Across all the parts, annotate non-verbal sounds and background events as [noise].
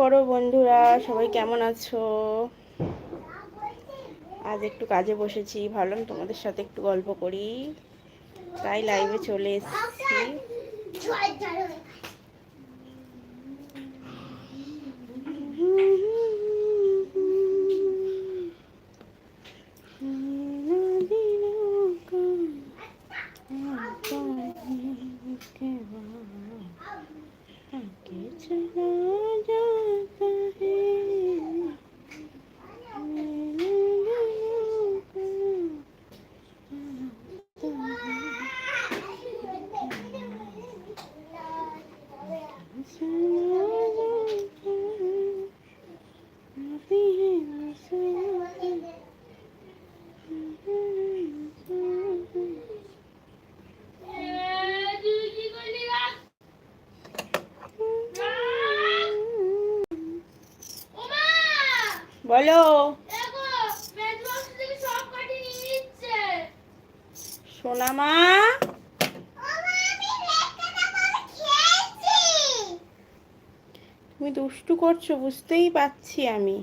করো বন্ধুরা? সবাই কেমন আছো? আজ একটু কাজে বসেছি। ভাবলাম তোমাদের সাথে একটু গল্প করি। তাই লাইভে চলে এসেছি। বলো। সোনা দুষ্টু করছ বুঝতেই পাচ্ছি আমি।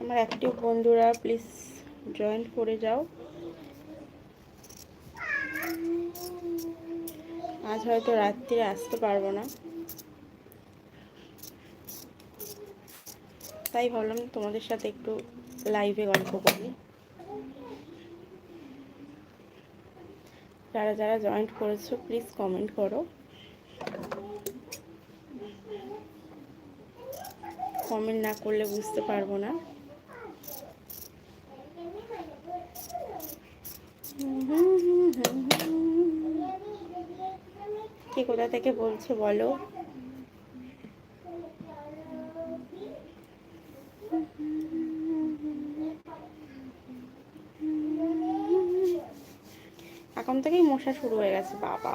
আমার অ্যাক্টিভ বন্ধুরা প্লিজ জয়েন করে যাও। আজ হয়তো রাত্রে আসতে পারব না। তাই ভাবলাম তোমাদের সাথে একটু লাইভে গল্প করি। যারা যারা জয়েন্ট করেছ প্লিজ কমেন্ট করো। কমেন্ট না করলে বুঝতে পারব না। কে কোথা থেকে বলছে বলো? এখন থেকেই মশা শুরু হয়ে গেছে, বাবা।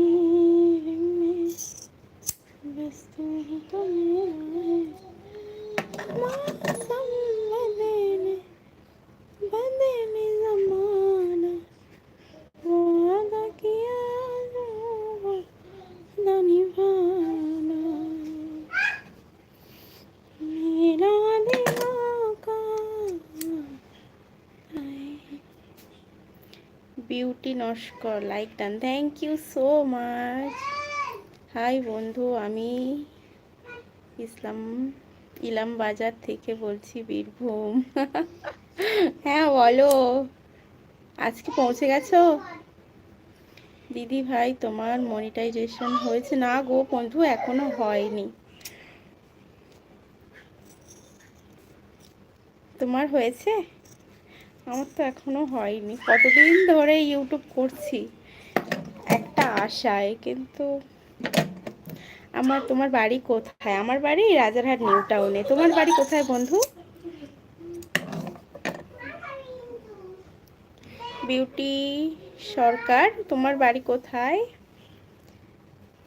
Beauty Naskar like done thank you so much hi বন্ধু, আমি ইসলাম, ইলাম বাজার থেকে বলছি বীরভূম। [laughs] হ্যাঁ বলো, আজকে পৌঁছে গেছো? দিদি ভাই, তোমার মনিটাইজেশন হয়েছে? না গো বন্ধু, এখনও হয়নি। তোমার হয়েছে? আমার তো এখনও হয়নি। কতদিন ধরে ইউটিউব করছি, একটা আশায়, কিন্তু আমার, তোমার বাড়ি কোথায়? আমার বাড়ি রাজারহাট, নিউ টাউনে। তোমার বাড়ি কোথায় বন্ধু? বিউটি সরকার, তোমার বাড়ি কোথায়?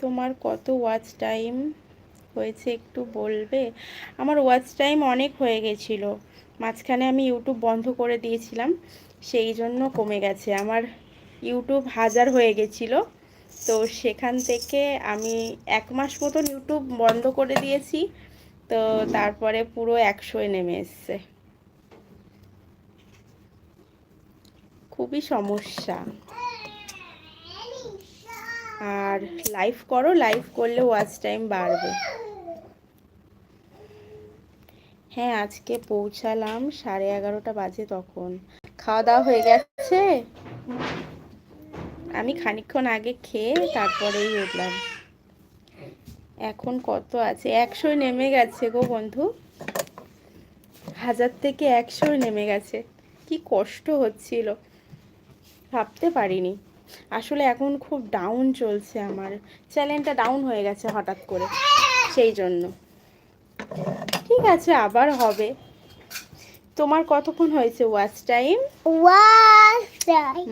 তোমার কত ওয়াচ টাইম হয়েছে একটু বলবে? আমার ওয়াচ টাইম অনেক হয়ে গেছিল। মাঝখানে আমি ইউটিউব বন্ধ করে দিয়েছিলাম, সেই জন্য কমে গেছে। আমার ইউটিউব হাজার হয়ে গেছিল, তো সেখান থেকে আমি এক মাস মতন ইউটিউব বন্ধ করে দিয়েছি, তো তারপরে পুরো একশোয় নেমে এসছে। খুবই সমস্যা। আর লাইভ করো লাইভ করলে ওয়াচ টাইম বাড়বে। হ্যাঁ আজকে পৌঁছালাম সাড়ে এগারোটা বাজে তখন। খাওয়া দাওয়া হয়ে গেছে? আমি খানিকক্ষণ আগে খেয়ে তারপরেই উঠলাম। এখন কত আছে? একশো নেমে গেছে গো বন্ধু। হাজার থেকে একশো নেমে গেছে। কি কষ্ট হচ্ছিল। ভাবতে পারিনি। আসলে এখন খুব ডাউন চলছে আমার। চ্যানেলটা ডাউন হয়ে গেছে হঠাৎ করে। সেই জন্য। ঠিক আছে আবার হবে। তোমার কতক্ষণ হয়েছে ওয়াচ টাইম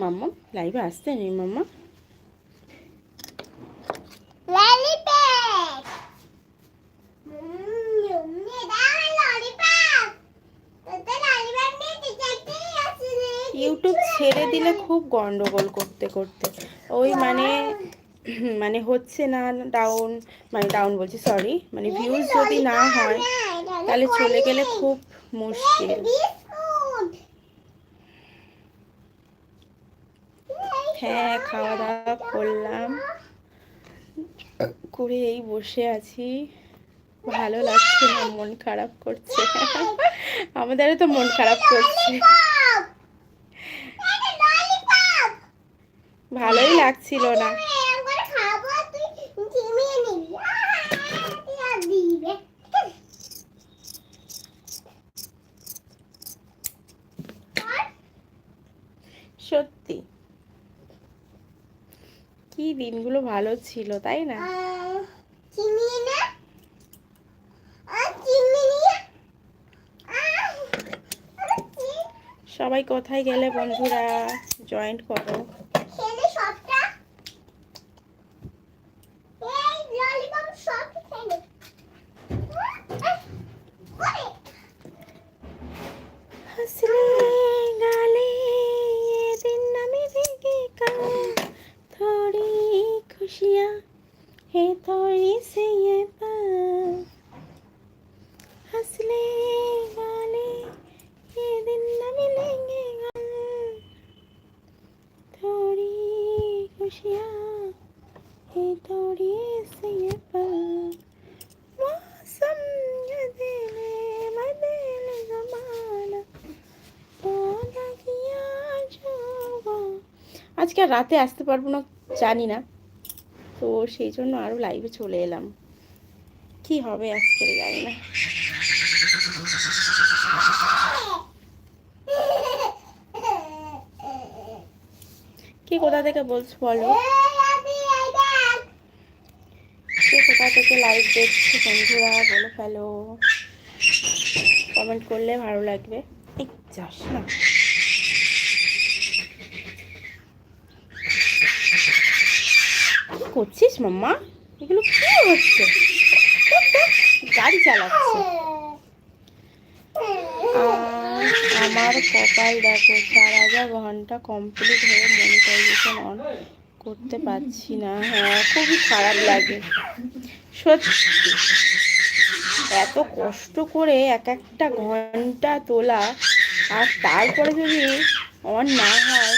মাম্মা লাইভে আসতে নেই মাম্মা। ইউটিউব ছেড়ে দিলে খুব গন্ডগোল করতে করতে। ওই মানে মানে হচ্ছে না ডাউন মানে ডাউন বলছি সরি মানে ভিউজ যদি না হয় তাহলে চলে গেলে খুব মুশকিল। হ্যাঁ খাওয়া দাওয়া করলাম। করে এই বসে আছি। ভালো লাগছে না মন খারাপ করছে। আমাদেরও তো মন খারাপ করছে। ভালোই লাগছিল না। সত্যি। কি দিনগুলো ভালো ছিল তাই না? সবাই কোথায় গেলে বন্ধুরা? জয়েন্ট করো। আজকে রাতে আসতে পারব না জানি না। তো সেই জন্য আরও লাইভে চলে এলাম। কি হবে আজকে জানি না। কে কোথা থেকে বলছো বলো? কে কোথা থেকে লাইভ দেখছ বন্ধুরা? বলে ফেলো। কমেন্ট করলে ভালো লাগবে। এই যাস না। করছিস, মাম্মা? এগুলো কি হচ্ছে? গাড়ি চালাচ্ছে। আমার কপাল দেখো, চার হাজার ঘণ্টা কমপ্লিট হয়ে মনিটাইজেশন অন করতে পারছি না। হ্যাঁ খুবই খারাপ লাগে। সত্যি। এত কষ্ট করে এক একটা ঘণ্টা তোলা, আর তারপরে যদি অন না হয়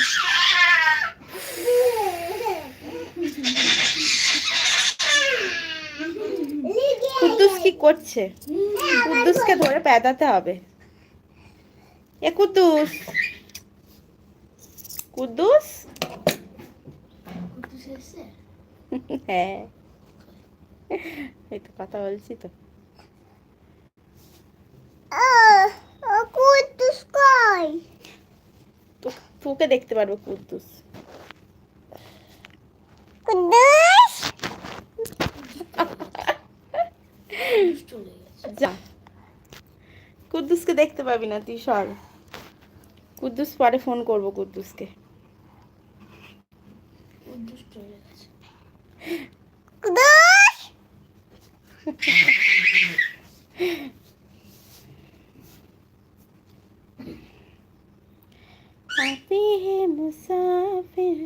কি করছে? কুদ্দুসকে ধরে পেদাতে হবে। এ কুদ্দুস। কুদ্দুস? হ্যাঁ। এই তো কথা বলছি তো। তো- তোকে দেখতে পারব কুদ্দুস। যা কুদ্দুসকে দেখতে পাবি না তুই সর কুদ্দুস পরে ফোন করবো কুদ্দুসকে आते हैं मुसाफिर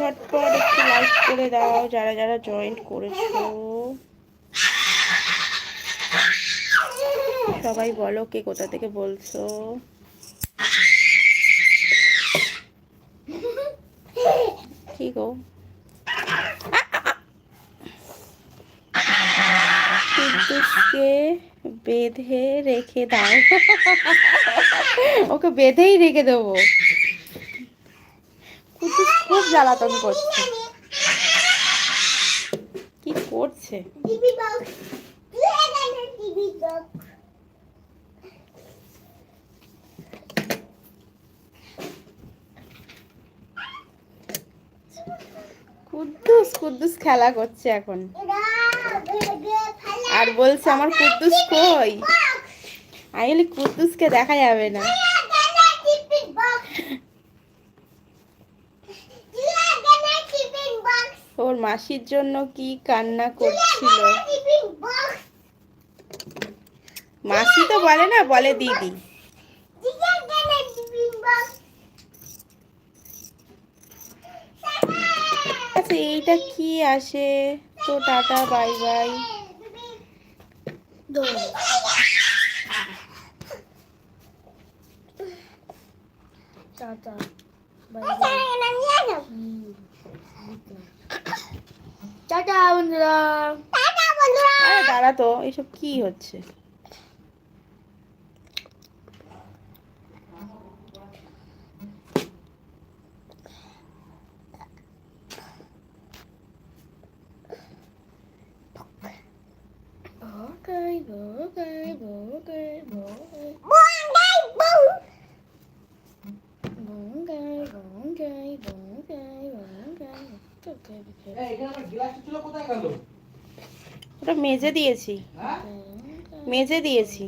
ঝটপট একটু লাইক করে দাও, যারা যারা জয়েন্ট করেছ। সবাই বলো কে কোথা থেকে বলছো। কি গো? বেঁধে রেখে দাও। ওকে বেঁধেই রেখে দেবো। কুদ্দুস খুব জ্বালাতন করছে। কি করছে? কুদ্দুস কুদ্দুস খেলা করছে এখন। আর বলছে আমার কুদ্দুস কই? আমি কুদ্দুসকে দেখা যাবে না। মাসির জন্য কি কান্না করছিল? মাসি তো বলে না, বলে দিদি। আচ্ছা এইটা কি আসে? তো tata, bye bye. Tata. Tata বন্ধুরা আরে দাঁড়া তো এসব কি হচ্ছে Okay, okay, okay, okay. Bongay, bongay, bongay, bongay. Okay, okay. এই, এখানে আমার গ্লাসটা ছিল কোথায় গেল ওটা মেজে দিয়েছি। হ্যাঁ? মেজে দিয়েছি।